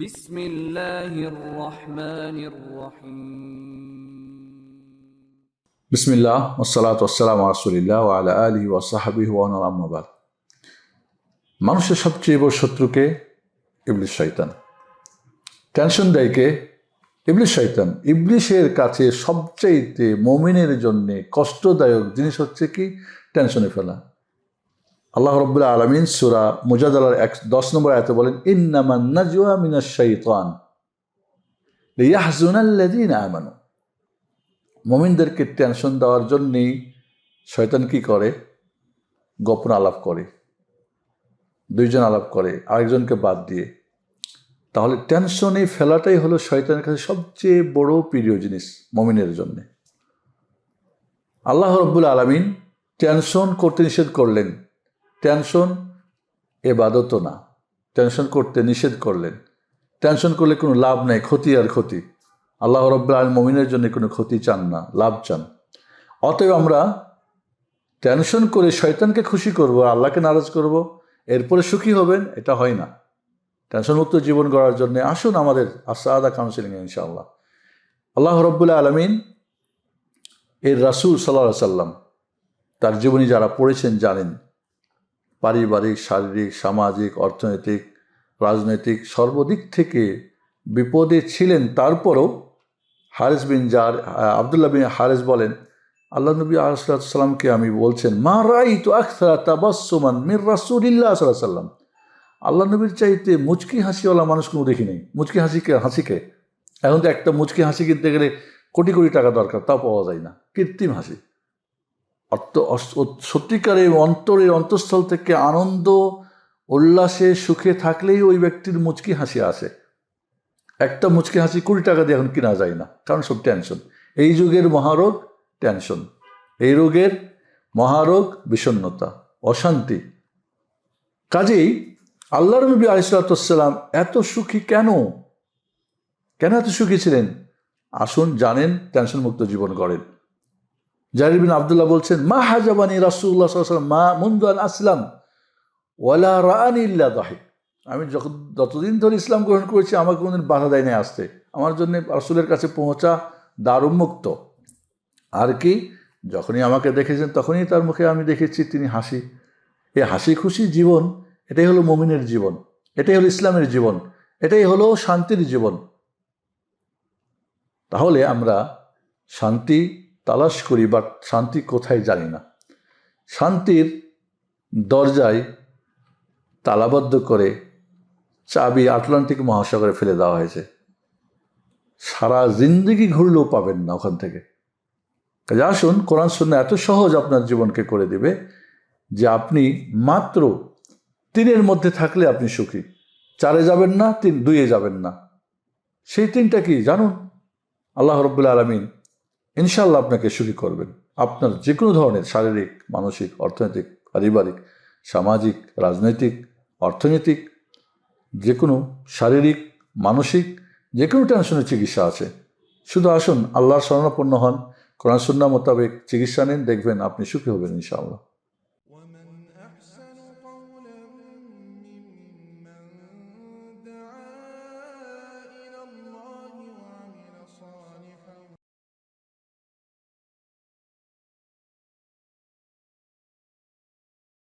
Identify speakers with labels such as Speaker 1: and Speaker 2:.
Speaker 1: بسم الله الرحمن الرحيم
Speaker 2: বিসমিল্লাহ ওসালাত ওসালাম রাসুলিল্লাহ আলা আলী ওয়াসাহাবি ওয়ানাল আম্মাবাদ মানুষের সবচেয়ে বড় শত্রুকে ইবলিশ শয়তান টেনশন দেয় কে ইবলিশ শয়তান ইবলিশের কাছে সবচাইতে মমিনের জন্যে কষ্টদায়ক জিনিস হচ্ছে কি টেনশনে ফেলা আল্লাহ রব্বুল্লাহ আলমিন সুরা মুজাদালার এক দশ নম্বর আয়তে বলেন, ইন্নামান মমিনদেরকে টেনশন দেওয়ার জন্যেই শয়তান কি করে? গোপন আলাপ করে, দুইজন আলাপ করে, আরেকজনকে বাদ দিয়ে। তাহলে টেনশনে ফেলাটাই হলো শয়তানের কাছে সবচেয়ে বড় প্রিয় জিনিস মমিনের জন্য। আল্লাহ রব্বুল আলমিন টেনশন করতে নিষেধ করলেন টেনশন এবাদত না। টেনশন করতে নিষেধ করলেন। টেনশন করলে কোনো লাভ নেই, ক্ষতি আর ক্ষতি। আল্লাহ রব্বুল আলম মমিনের জন্য কোনো ক্ষতি চান না, লাভ চান। অতএব আমরা টেনশন করে শয়তানকে খুশি করব, আল্লাহকে নারাজ করব, এরপরে সুখী হবেন, এটা হয় না। টেনশন মুক্ত জীবন গড়ার জন্য আসুন আমাদের আসাদা কাউন্সিলিং ইনশাআল্লাহ। আল্লাহ রব্বুল্লাহ আলমিন এর রাসুল সাল্লাহ সাল্লাম তার জীবনী যারা পড়েছেন জানেন। পারিবারিক, শারীরিক, সামাজিক, অর্থনৈতিক, রাজনৈতিক সর্বদিক থেকে বিপদে ছিলেন। তারপরও হারেস বিন জার আবদুল্লাহ বিন হারেস বলেন, আল্লাহ নবী আলাইসাল্লামকে আমি বলছেন, মা রাই তো আখতারা তাবাসুমান মির রাসুলিল্লাহ সাল্লাম আল্লাহ নবীর চাইতে মুচকি হাসিওয়ালা মানুষ কোনো দেখি নেই। মুচকি হাসিকে হাসিকে এখন তো একটা মুচকি হাসি কিনতে গেলে কোটি কোটি টাকা দরকার, তাও পাওয়া যায় না। কৃত্রিম হাসি। অর্থ সত্যিকারের অন্তরের অন্তঃস্থল থেকে আনন্দ, উল্লাসে, সুখে থাকলেই ওই ব্যক্তির মুচকি হাসি আসে। একটা মুচকি হাসি কুড়ি টাকা দিয়ে এখন কিনা যায় না, কারণ সব টেনশন এই যুগের মহারোগ টেনশন এই রোগের মহারোগ বিষণ্নতা অশান্তি। কাজেই আল্লাহ নবী আলিসাল্লাম এত সুখী কেন? কেন এত সুখী ছিলেন? আসুন জানেন টেনশন মুক্ত জীবন গড়েন। জাহির বিন আবদুল্লাহ বলছেন, মা হাজাবানি রাসুল্লাহ সাল্লাম মা মুন্দু আসলাম, ওয়ালা রানি ইল্লা দাহিক। আমি যখন যতদিন ধরে ইসলাম গ্রহণ করেছি, আমাকে কোনোদিন বাধা দেয় না আসতে। আমার জন্য রাসুলের কাছে পৌঁছা দারুমুক্ত আর কি, যখনই আমাকে দেখেছেন, তখনই তার মুখে আমি দেখেছি তিনি হাসি। এই হাসি খুশি জীবন, এটাই হলো মমিনের জীবন, এটাই হলো ইসলামের জীবন, এটাই হলো শান্তির জীবন। তাহলে আমরা শান্তি তালাশ করি বাট শান্তি কোথায় জানি না। শান্তির দরজায় তালাবদ্ধ করে চাবি আটলান্টিক মহাসাগরে ফেলে দেওয়া হয়েছে। সারা জিন্দগি ঘুরলেও পাবেন না ওখান থেকে। কাজে আসুন, কোরআন শূন্য এত সহজ আপনার জীবনকে করে দিবে যে আপনি মাত্র তিনের মধ্যে থাকলে আপনি সুখী। চারে যাবেন না, তিন, দুইয়ে যাবেন না। সেই তিনটা কি? জানুন। আল্লাহ রব্বুল্লা আলমিন ইনশাল্লাহ আপনাকে সুখী করবেন। আপনার যে কোনো ধরনের শারীরিক, মানসিক, অর্থনৈতিক, পারিবারিক, সামাজিক, রাজনৈতিক, অর্থনৈতিক যে কোনো শারীরিক, মানসিক যে কোনো টেনশনের চিকিৎসা আছে। শুধু আসুন, আল্লাহর শরণাপন্ন হন। কোরআন সুন্না মোতাবেক চিকিৎসা নিন, দেখবেন আপনি সুখী হবেন ইনশাআল্লাহ।